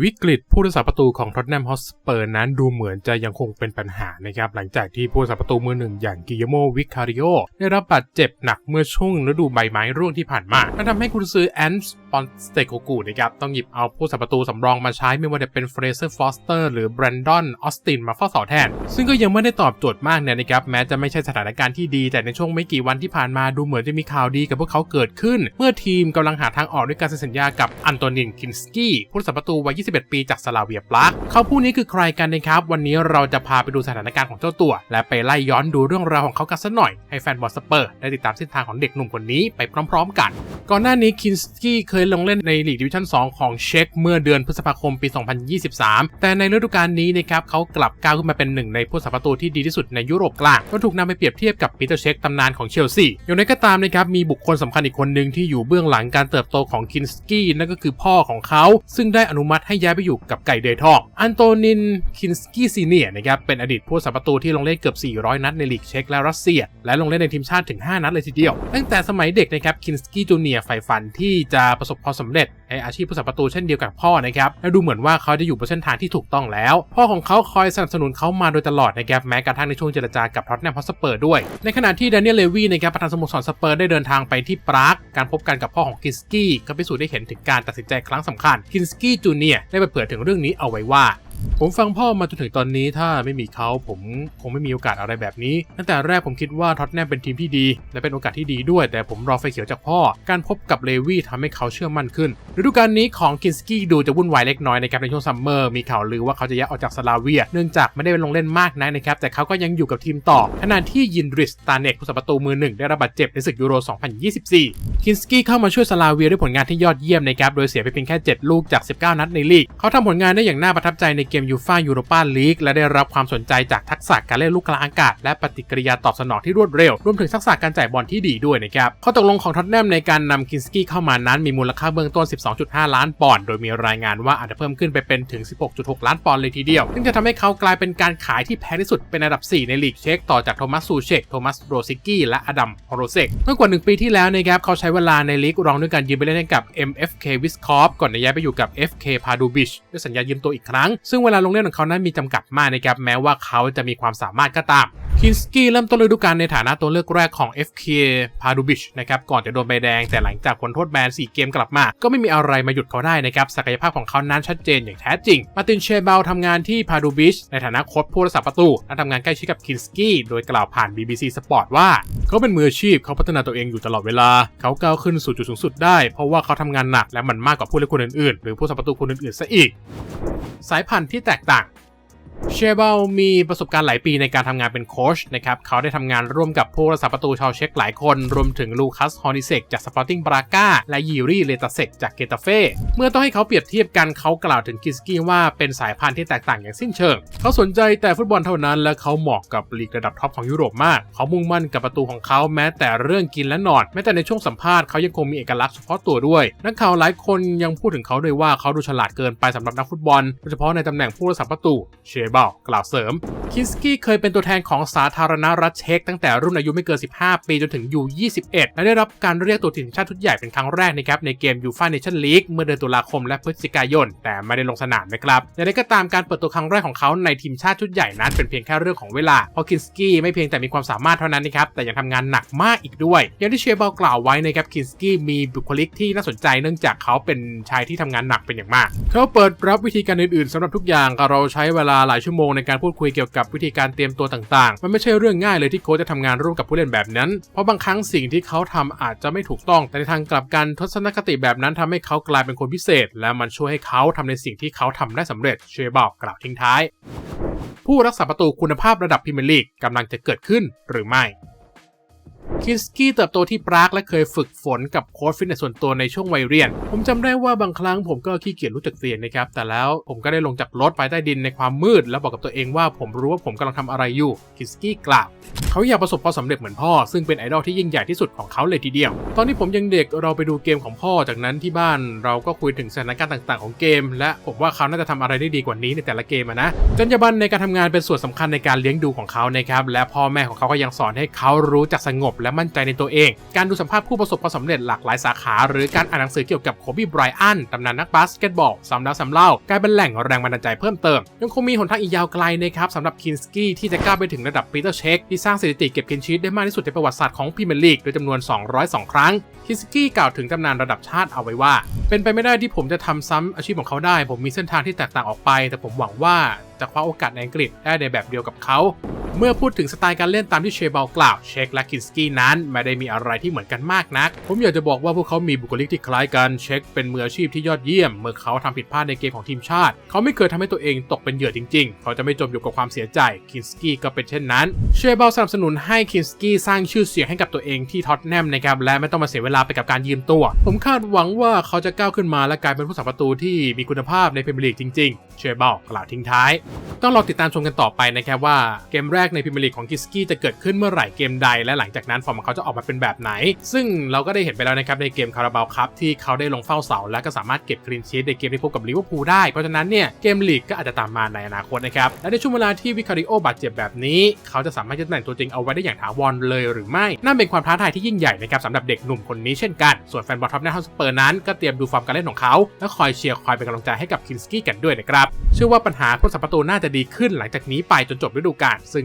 วิกฤตผู้รักษาประตูของท็อตแนมฮอสเปอร์นั้นดูเหมือนจะยังคงเป็นปัญหานะครับ หลังจากที่ผู้รักษาประตูมือหนึ่งอย่างกิยโมวิคาริโอได้รับบาดเจ็บหนักเมื่อช่วงฤดูใบไม้ร่วงที่ผ่านมานั่นทำให้คุณซื้อแอนส์ ปอนสเตโกกูนะครับต้องหยิบเอาผู้รักษาประตูสำรองมาใช้ไม่ว่าจะเป็นเฟรเซอร์ฟอสเตอร์หรือแบรนดอนออสตินมาเฝ้าเสาแทน ซึ่งก็ยังไม่ได้ตอบโจทย์มากเนี่ยนะครับแม้จะไม่ใช่สถานการณ์ที่ดี แต่ในช่วงไม่กี่วันที่ผ่านมาดูเหมือนจะมีข่าวดีกับพวกเขาเกิดขึ้น เมื่อทีมกำลังหาทางออกด้วยการเซ็นสัญญากับอันโตนินคินสกี้ผู้รักษาประตูวัย 21 ปีจากสลาเวียปลักเขาผู้นี้คือใครกันนะครับวันนี้เราจะพาไปดูสถานการณ์ของเจ้าตัว และไปไล่ย้อนดูเรื่องราวของเขากันสักหน่อยให้แฟนบอลสเปอร์ได้ติดตามเส้นทางของเด็กหนุ่มคนนี้ไปพร้อม ๆ กัน ก่อนหน้านี้คินสกี้เคยลงเล่นในลีกดิวิชั่น 2 ของเช็กเมื่อเดือนพฤษภาคมปี 2023 แต่ในฤดูกาลนี้นะครับเขากลับก้าวขึ้นมาเป็นหนึ่งในผู้สัประตูที่ดีที่สุดในยุโรปกลางก็ถูกนำไปเปรียบเทียบกับปีเตอร์เช็กตำนานของเชลซีอย่างไรก็ตามนะครับมีบุคคลสำคัญอีกคนหนึ่งที่อยู่เบื้องหลังการเติบโตของคินสกี้นั่นก็คือพ่อของเขา ซึ่งได้อนุมัติให้ย้ายไปอยู่กับไก่เดยทอกอันโตนินคินสกี้ซีเนียนะครับเป็นอดีตผู้สัประตูที่ลงเล่นเกือบ 400 นัดในลีกเช็กและรัสเซีย และลงเล่นในทีมชาติถึง 5 นัดเลยทีเดียว ตั้งแต่สมัยเด็กนะครับคินสกี้จูเนียใฝ่ฝันที่จะประสบความสำเร็จในอาชีพผู้สัประตูเช่นเดียวกับพ่อนะครับและดูเหมือนว่าเขาจะอยู่บนเส้นทางที่ถูกต้องแล้ว พ่อของเขาคอยสนับสนุนเขามาโดยตลอดนะครับแม้กระทั่งในช่วงเจรจากับท็อตแนมฮอสเปอร์ด้วย ในขณะที่แดเนียลเลวีนะครับประธานสโมสรสเปอร์ได้เดินทางไปที่ปรากการพบกันกับพ่อของกินสกี้ก็พิสูจน์ได้เห็นถึงการตัดสินใจครั้งสำคัญกินสกี้จูเนียได้เปิดเผยถึงเรื่องนี้เอาไว้ว่า ผมฟังพ่อมาจนถึงตอนนี้ถ้าไม่มีเขาผมคงไม่มีโอกาสอะไรแบบนี้ ตั้งแต่แรกผมคิดว่าท็อตแนมเป็นทีมที่ดี และเป็นโอกาสที่ดีด้วย แต่ผมรอไฟเขียวจากพ่อ การพบกับเลวี่ทำให้เขาเชื่อมั่นขึ้นฤดูกาลนี้ของกินสกี้ดูจะวุ่นวายเล็กน้อยนะครับในช่วงซัมเมอร์มีข่าวลือว่าเขาจะย้ายออกจากสลาเวีย เนื่องจากไม่ได้ลงเล่นมากนักนะครับแต่เขาก็ยังอยู่กับทีมต่อขณะที่ยินดริสตาเนกผู้สัประตูมือหนึ่งได้รับบาดเจ็บในศึกยูโร 2024คินสกี้เข้ามาช่วยสลาเวียด้วยผลงานที่ยอดเยี่ยมนะครับโดยเสียไปเพียงแค่ 7 ลูกจาก 19 นัดในลีกเขาทำผลงานได้อย่างน่าประทับใจในเกมยูฟ่ายูโรปาลีกและได้รับความสนใจจากทักษะการเล่นลูกกลางอากาศ และปฏิกิริยาตอบสนองที่รวดเร็ว รวมถึงทักษะการจ่ายบอลที่ดีด้วยนะครับ ข้อตกลงของท็อตแนมในการนำคินสกี้เข้ามานั้นมีมูลค่าเบื้องต้น 12.5 ล้านปอนด์โดยมีรายงานว่าอาจจะเพิ่มขึ้นไปเป็นถึง 16.6 ล้านปอนด์เลยทีเดียว ซึ่งจะทำให้เขากลายเป็นการขายที่แพงที่สุดเป็นอันดับ 4 ในลีกเช็กต่อจากโทมัสซูเชกโทมัสโรซิกี้และอดัมฮอโรเซกเมื่อกว่า 1 ปีที่แล้วนะครับเขาใช้เวลาในลีกรองด้วยการยืมไปเล่นให้กับ MFK วิสคอฟก่อนจะย้ายไปอยู่กับ FK พาดูบิชด้วยสัญญายืมตัวอีกครั้งซึ่งเวลาลงเล่นของเขานั้นมีจำกัดมากนะครับแม้ว่าเขาจะมีความสามารถก็ตามคินสกี้เริ่มต้นฤดูกาลในฐานะตัวเลือกแรกของ FK พาดูบิชนะครับก่อนจะโดนใบแดงแต่หลังจากผลโทษแบน 4 เกมกลับมา ก็ไม่มีอะไรมาหยุดเขาได้นะครับศักยภาพของเขานั้นชัดเจนอย่างแท้จริง มาตินเชเบลทำงานที่พาดูบิชในฐานะโค้ชผู้รักษาประตูและทำงานใกล้ชิดกับคินสกี้โดยกล่าวผ่าน BBC Sport ว่า เขาเป็นมืออาชีพเขาพัฒนาตัวเองอยู่ตลอดเวลา เขาก้าวขึ้นสู่จุดสูงสุดได้ เพราะว่าเขาทำงานหนักและมันมากกว่าผู้เล่นคนอื่นๆหรือผู้สัประตูคนอื่นๆซะอีก สายพันธุ์ที่แตกต่าง เชเบลมีประสบการณ์หลายปีในการทำงานเป็นโค้ชนะครับ เขาได้ทำงานร่วมกับผู้รักษาประตูชาวเช็กหลายคน รวมถึงลูคัส ฮอนิเซกจากสปอร์ติ้งบราก้าและยีรีเลตาเซกจากเกตาเฟ่ เมื่อต้องให้เขาเปรียบเทียบกันเขากล่าวถึงกิสกี้ว่าเป็นสายพันธุ์ที่แตกต่างอย่างสิ้นเชิง เขาสนใจแต่ฟุตบอลเท่านั้น และเขาเหมาะกับลีกระดับท็อปของยุโรปมาก เขามุ่งมั่นกับประตูของเขาแม้แต่เรื่องกินและนอน แม้แต่ในช่วงสัมภาษณ์เขายังคงมีเอกลักษณ์เฉพาะตัวด้วย นักข่าวหลายคนยังพูดถึงเขาด้วยว่าเขาดูฉลาดเกินไปสำหรับนักฟุตบอลโดยเฉพาะในตำแหน่งผู้รักษาประตูเชเบลกล่าวเสริม คินสกี้เคยเป็นตัวแทนของสาธารณรัฐเช็กตั้งแต่รุ่นอายุไม่เกิน 15 ปีจนถึงยู21 และได้รับการเรียกตัวทีมชาติชุดใหญ่เป็นครั้งแรกนะครับในเกมยูฟ่าเนชั่นลีกเมื่อเดือนตุลาคมและพฤศจิกายน แต่ไม่ได้ลงสนามนะครับอย่างไรก็ตามการเปิดตัวครั้งแรกของเขาในทีมชาติชุดใหญ่นั้นเป็นเพียงแค่เรื่องของเวลาเพราะคินสกี้ไม่เพียงแต่มีความสามารถเท่านั้นนะครับแต่ยังทำงานหนักมากอีกด้วยอย่างที่เชเบลกล่าวไว้นะครับคินสกี้มีบุคลิกที่น่าสนใจเนื่องจากเขาเป็นชายที่ทำงานหนักเป็นอย่างมาก เขาเปิดรับวิธีการอื่นๆสำหรับทุกอย่างเราใช้เวลาหลายชั่วโมงในการพูดคุยเกี่ยวกับวิธีการเตรียมตัวต่างๆ มันไม่ใช่เรื่องง่ายเลยที่โค้ชจะทำงานร่วมกับผู้เล่นแบบนั้น เพราะบางครั้งสิ่งที่เขาทำอาจจะไม่ถูกต้อง แต่ในทางกลับกันทัศนคติแบบนั้นทำให้เขากลายเป็นคนพิเศษ และมันช่วยให้เขาทำในสิ่งที่เขาทำได้สำเร็จเชยบอกกล่าวทิ้งท้าย ผู้รักษาประตูคุณภาพระดับพรีเมียร์ลีกกำลังจะเกิดขึ้นหรือไม่ คิสกี้เติบโตที่ปรากและเคยฝึกฝนกับโค้ชฟิตเนสส่วนตัวในช่วงวัยเรียน ผมจำได้ว่าบางครั้งผมก็ขี้เกียจรู้จักเตียงนะครับ แต่แล้วผมก็ได้ลงจากรถไปใต้ดินในความมืด แล้วบอกกับตัวเองว่าผมรู้ว่าผมกำลังทำอะไรอยู่ คิสกี้กล่าวเขาอยากประสบความสำเร็จเหมือนพ่อ ซึ่งเป็นไอดอลที่ยิ่งใหญ่ที่สุดของเขาเลยทีเดียว ตอนที่ผมยังเด็กเราไปดูเกมของพ่อจากนั้นที่บ้านเราก็คุยถึงสถานการณ์ต่างๆ ของเกม และผมว่าเขาน่าจะทำอะไรได้ดีกว่านี้ในแต่ละเกมอะนะจรรยาบรรณในการทำงานเป็นส่วนสำคัญในการเลี้ยงดูของเขานะครับและพ่อแม่ของเขาก็ยังสอนให้เขารู้จักสงบและมั่นใจในตัวเอง การดูสัมภาษณ์ผู้ประสบความสำเร็จหลากหลายสาขา หรือการอ่านหนังสือเกี่ยวกับโคบีไบรอันตำนานนักบาสเกตบอลซ้ำแล้วซ้ำเล่ากลายเป็นแหล่งแรงบันดาลใจเพิ่มเติม ยังคงมีหนทางอีกยาวไกลนะครับสำหรับคินสกี้ที่จะก้าวไปถึงระดับปีเตอร์เช็คที่สร้างสถิติเก็บคินชีตได้มากที่สุดในประวัติศาสตร์ของพรีเมียร์ลีกโดยจำนวน 202 ครั้งคินสกี้กล่าวถึงตำนานระดับชาติเอาไว้ว่า เป็นไปไม่ได้ที่ผมจะทำซ้ำอาชีพของเขาได้ ผมมีเส้นทางที่แตกต่างออกไป แต่ผมหวังว่าจะคว้าโอกาสในอังกฤษได้ในแบบเดียวกับเขา เมื่อพูดถึงสไตล์การเล่นตามที่เชเบลกล่าว เชคและคินสกี้นั้นไม่ได้มีอะไรที่เหมือนกันมากนัก ผมอยากจะบอกว่าพวกเขามีบุคลิกที่คล้ายกัน เชคเป็นมืออาชีพที่ยอดเยี่ยม เมื่อเขาทำผิดพลาดในเกมของทีมชาติ เขาไม่เคยทำให้ตัวเองตกเป็นเหยื่อจริงๆ เขาจะไม่จมอยู่กับความเสียใจ คินสกี้ก็เป็นเช่นนั้น เชเบลสนับสนุนให้คินสกี้สร้างชื่อเสียงให้กับตัวเองที่ท็อตแนมนะครับ และไม่ต้องมาเสียเวลาไปกับการยืมตัว ผมคาดหวังว่าเขาจะก้าวขึ้นมาและกลายเป็นผู้สัประตูที่มีคุณภาพในพรีเมียร์ลีกจริง ๆ เชเบลกล่าวทิ้งท้าย ต้องรอติดตามชมกันต่อไปนะครับว่าเกมแรกในพรีเมียร์ลีกของคิสกี้จะเกิดขึ้นเมื่อไหร่เกมใด และหลังจากนั้นฟอร์มของเขาจะออกมาเป็นแบบไหน ซึ่งเราก็ได้เห็นไปแล้วนะครับในเกมคาราบาวคัพที่เขาได้ลงเฝ้าเสา และก็สามารถเก็บคลีนชีตในเกมที่พบกับลิเวอร์พูลได้เพราะฉะนั้นเนี่ยเกมลีกก็อาจจะตามมาในอนาคตนะครับและในช่วงเวลาที่วิคาริโอบาดเจ็บแบบนี้ เขาจะสามารถยึดตำแหน่งตัวจริงเอาไว้ได้อย่างถาวรเลยหรือไม่นั่นเป็นความท้าทายที่ยิ่งใหญ่นะครับสำหรับเด็กหนุ่มคนนี้เช่นกันส่วนแฟนบอลท็อปแนทฮอสเปอร์นั้นก็เตรียมดูฟอร์มการเล่นของเขาและคอยเชียร์คอยเป็นกำลังใจให้กับคินสกี้กันด้วยนะครับเชื่อว่าปัญหาผู้สัมประตูน่าจะดีขึ้นหลังจากนี้ไปจนจบฤดูกาลซึ่ง